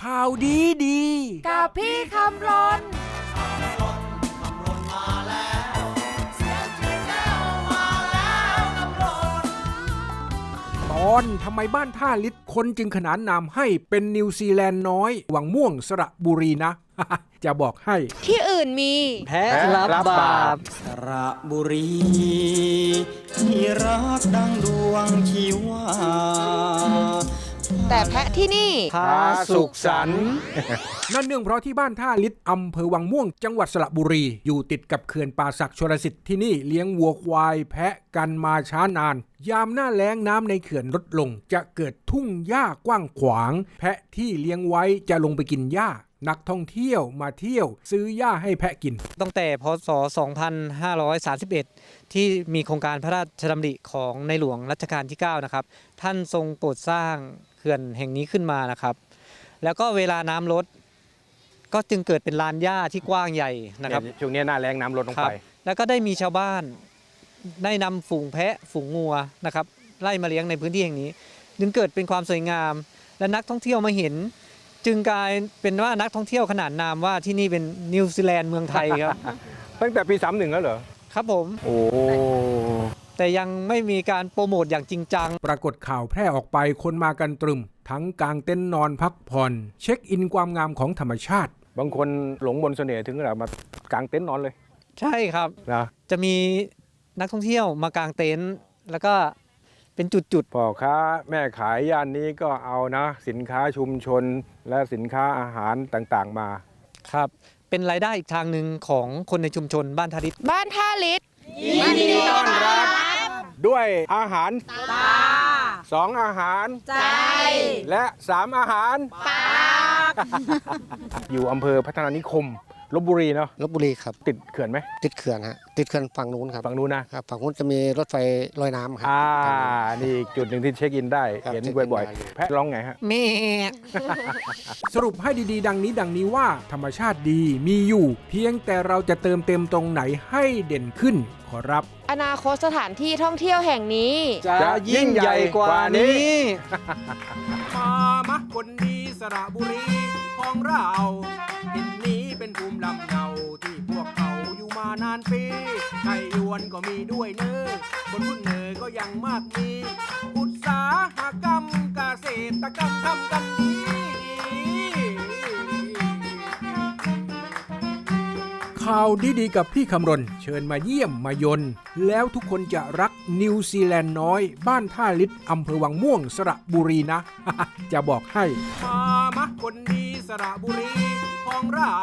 ข่าวดีดี กับพี่คำรนตอนทำไมบ้านท่าลิศคนจึงขนานนามให้เป็นนิวซีแลนด์น้อย หวังม่วงสระบุรีนะ จะบอกให้ ที่อื่นมี แพ้รับบาป สระบุรี ที่รักดังดวงชีวา แต่แพะที่นี่ พาสุขสันต์ นั่นเนื่องเพราะที่บ้านท่าลิศอำเภอวังม่วง จังหวัดสระบุรี อยู่ติดกับเขื่อนป่าศักดิ์ชลสิทธิ์ที่นี่เลี้ยงวัวควายแพะกันมาช้านาน ยามหน้าแล้งน้ำในเขื่อนลดลง จะเกิดทุ่งหญ้ากว้างขวาง แพะที่เลี้ยงไว้จะลงไปกินหญ้า นักท่องเที่ยวมาเที่ยวซื้อหญ้าให้แพะกิน ตั้งแต่พศ 2531 ที่มีโครงการพระราชดำริของในหลวงรัชกาลที่ 9 นะครับ ท่านทรงโปรดสร้างเขื่อนแห่งนี้ขึ้นมานะครับ แล้วก็เวลาน้ำลดก็จึงเกิดเป็นลานหญ้าที่กว้างใหญ่นะครับเนี่ยช่วงนี้หน้าแรงน้ำลดลงครัไปบแล้วก็ได้มีชาวบ้านได้นำฝูงแพะฝูงงัวนะครับไล่มาเลี้ยงในพื้นที่แห่งนี้ จึงเกิดเป็นความสวยงาม และนักท่องเที่ยวมาเห็น จึงกลายเป็นว่านักท่องเที่ยวขนานนามว่าที่นี่เป็นนิวซีแลนด์เมืองไทยครับ ตั้งแต่ปี 31 แล้วเหรอ ครับผม โอ้ แต่ยังไม่มีการโปรโมทอย่างจริงจัง ปรากฏข่าวแพร่ออกไปคนมากันตรึม ทั้งกลางเต็นท์นอนพักผ่อน เช็คอินความงามของธรรมชาติ บางคนหลงบนต์เสน่ห์ถึงขนาดมากางเต็นท์นอนเลย ใช่ครับ นะ จะมีนักท่องเที่ยวมากางเต็นท์แล้วก็ เป็นจุด พ่อค้าแม่ขายย่านนี้ก็เอานะ สินค้าชุมชนและสินค้าอาหารต่างๆมาๆ ครับ เป็นรายได้อีกทางหนึ่งของคนในชุมชนบ้านทาริศบ้านท่าลิศยินดีต้อนรับด้วยอาหารตาสองอาหารใจ และสามอาหารปากอยู่อำเภอพัฒนานิคม ลบบุรีเนาะลบบุรีครับ ติดเขื่อนไหมติดเขื่อนฮะติดเขื่อนฝั่งนู้นครับฝั่งนู้นนะ ครับฝั่งนู้นจะมีรถไฟลอยน้ำครัอ่า นี่อีกจุดหนึ่งที่เช็คอินได้ครับเห็นเช็คอินบ่อยได้อยู่ๆแพะร้องไงฮะ แม่สรุปให้ดีๆ ดังนี้ดังนี้ว่าธรรมชาติดีมีอยู่ เพียงแต่เราจะเติมเต็มตรงไหนให้เด่นขึ้น ขอรับ อนาคตสถานที่ท่องเที่ยวแห่งนี้ จะยิ่งใหญ่กว่านี้ มามะคนดีสระบุรีของเราทินนี้ เป็นภูมิลำเนาที่พวกเขาอยู่มานานปีไทยยวนก็มีด้วยเนอคนพุ่นเนอก็ยังมากมี อุตสาหกรรมเกษตรกรรมทำกันดี ข่าวดีๆกับพี่คำรณ เชิญมาเยี่ยมมายน แล้วทุกคนจะรักนิวซีแลนด์น้อย บ้านท่าลิศอำเภอวังม่วงสระบุรีนะ จะบอกให้ มามะคนดีสระบุรีของเรา